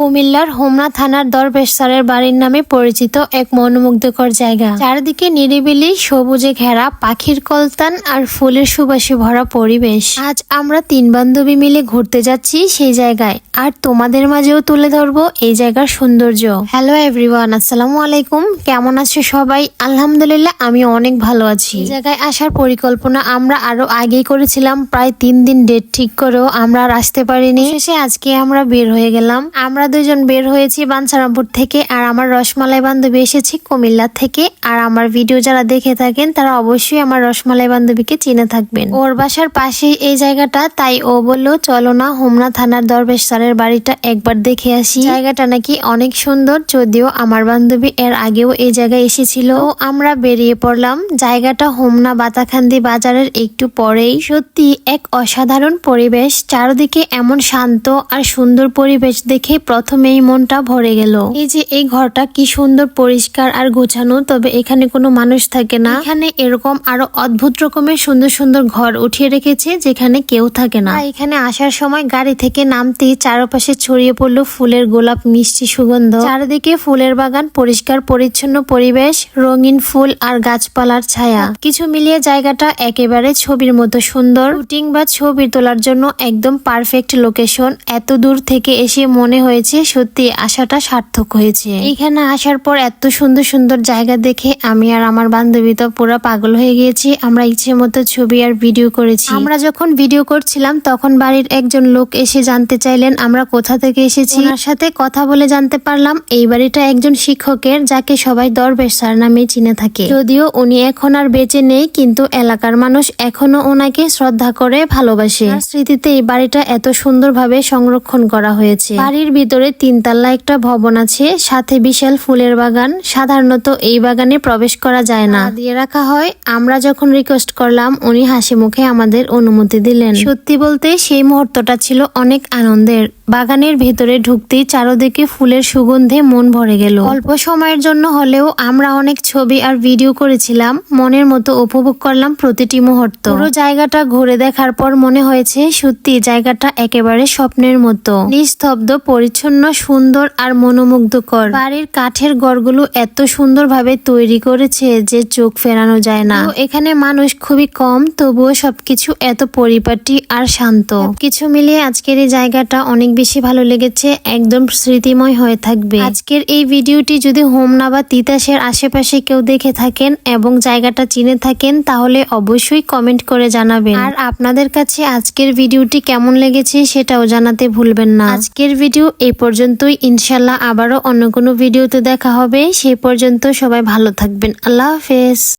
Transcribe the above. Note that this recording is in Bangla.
কুমিল্লার হোমনা থানার দরবেশারের বাড়ির নামে পরিচিত এক মনোমুগ্ধকর জায়গা। চারদিকে নিরিবিলি, সবুজে ঘেরা, পাখির কলতান আর ফুলের সুবাসে ভরা পরিবেশ। আজ আমরা তিন বান্ধবী মিলে ঘুরতে যাচ্ছি সেই জায়গায়। আর তোমাদের মাঝেও তুলে ধরবো এই জায়গার সৌন্দর্য। হ্যালো এভরিওয়ান আসসালামু আলাইকুম। কেমন আছো সবাই? আলহামদুলিল্লাহ আমি অনেক ভালো আছি। এই জায়গায় আসার পরিকল্পনা আমরা আরও আগেই করেছিলাম। প্রায় তিন দিন ডেট ঠিক করেও আমরা আর আসতে পারিনি। শেষে আজকে আমরা বের হয়ে গেলাম। আমরা দুজন বের হয়েছি বাঞ্ছারামপুর থেকে, আর আমার রসমালাই বান্ধবী এসেছি কুমিল্লা থেকে। আর আমার ভিডিও যারা দেখে থাকেন, তারা অবশ্যই আমার রসমালাই বান্ধবীকে চিনে থাকবেন। ওর বাসার পাশেই এই জায়গাটা, তাই ও বলল, চলো না, হোমনা থানার দরবেশ স্যারের বাড়িটা একবার দেখে আসি। জায়গাটা নাকি অনেক সুন্দর, যদিও আমার বান্ধবী এর আগেও এই জায়গায় এসেছিল। আমরা বেরিয়ে পড়লাম। জায়গাটা হোমনা বাতাখান্দি বাজারের একটু পরেই। সত্যি এক অসাধারণ পরিবেশ, চারদিকে এমন শান্ত আর সুন্দর পরিবেশ দেখে প্রথমেই মনটা ভরে গেল। এই যে এই ঘরটা কি সুন্দর, পরিষ্কার আর গোছানো, তবে এখানে কোনো মানুষ থাকে না। এখানে এরকম আরও অদ্ভুত রকমের সুন্দর সুন্দর ঘর উঠিয়ে রেখেছে, যেখানে কেউ থাকে না। এখানে আসার সময় গাড়ি থেকে নামতে চারপাশে ছড়িয়ে পড়ল ফুলের গোলাপ, মিষ্টি সুগন্ধ। চারিদিকে ফুলের বাগান, পরিষ্কার, পরিচ্ছন্ন পরিবেশ, রঙিন ফুল আর গাছপালার ছায়া। কিছু মিলিয়ে জায়গাটা একেবারে ছবির মতো সুন্দর। শুটিং বা ছবি তোলার জন্য একদম পারফেক্ট লোকেশন। এত দূর থেকে এসে মনে হয়েছে সত্যি আসাটা সার্থক হয়েছে। এখানে আসার পর এত সুন্দর সুন্দর জায়গা দেখে আমি আর আমার বান্ধবী তো পুরো পাগল হয়ে গিয়েছি। আমরা ইচ্ছে মতো ছবি আর ভিডিও করেছি। আমরা যখন ভিডিও করছিলাম, তখন বাড়ির একজন লোক এসে জানতে চাইলেন আমরা কোথা থেকে এসেছি। ওনার সাথে কথা বলে জানতে পারলাম, এই বাড়িটা একজন শিক্ষকের, যাকে সবাই দরবেশ স্যার নামে চিনে থাকে। যদিও উনি এখন আর বেঁচে নেই, কিন্তু এলাকার মানুষ এখনও ওনাকে শ্রদ্ধা করে ভালোবাসে। স্মৃতিতে এই বাড়িটা এত সুন্দরভাবে সংরক্ষণ করা হয়েছে। বাড়ির ভিতরে তিনতলা একটা ভবন আছে, সাথে বিশাল ফুলের বাগান। সাধারণত এই বাগানে প্রবেশ করা যায় না। দিয়ে রাখা হয়, আমরা যখন রিকোয়েস্ট করলাম, উনি হাসি মুখে আমাদের অনুমতি দিলেন। সত্যি বলতে সেই মুহূর্তটা ছিল অনেক আনন্দের। বাগানের ভেতরে ঢুকতেই চারদিকে ফুলের সুগন্ধে মন ভরে গেল। অল্প সময়ের জন্য হলেও আমরা অনেক ছবি আর ভিডিও করেছিলাম, মনের মতো উপভোগ করলাম প্রতিটি মুহূর্ত। পুরো জায়গাটা ঘুরে দেখার পর মনে হয়েছে, সত্যি জায়গাটা একেবারে স্বপ্নের মতো। নিস্তব্ধ, পরিচ্ছন্ন, সুন্দর আর মনোমুগ্ধকর। বাড়ির কাঠের গড়গুলো এত সুন্দরভাবে তৈরি করেছে যে চোখ ফেরানো যায় না। এখানে মানুষ খুবই কম, তবুও সবকিছু এত পরিপাটি আর শান্ত। কিছু মিলিয়ে আজকের এই জায়গাটা অনেক বেশি ভালো লেগেছে, একদম স্মৃতিময় হয়ে থাকবে। আজকের এই ভিডিওটি যদি হোমনা বা তিতাসের আশেপাশে কেউ দেখে থাকেন এবং জায়গাটা চিনে থাকেন, তাহলে অবশ্যই কমেন্ট করে জানাবেন। আর আপনাদের কাছে আজকের ভিডিওটি কেমন লেগেছে সেটাও জানাতে ভুলবেন না। আজকের ভিডিও এই পর্যন্তই। ইনশাল্লাহ আবারও অন্য কোনো ভিডিওতে দেখা হবে। সেই পর্যন্ত সবাই ভালো থাকবেন। আল্লাহ হাফেজ।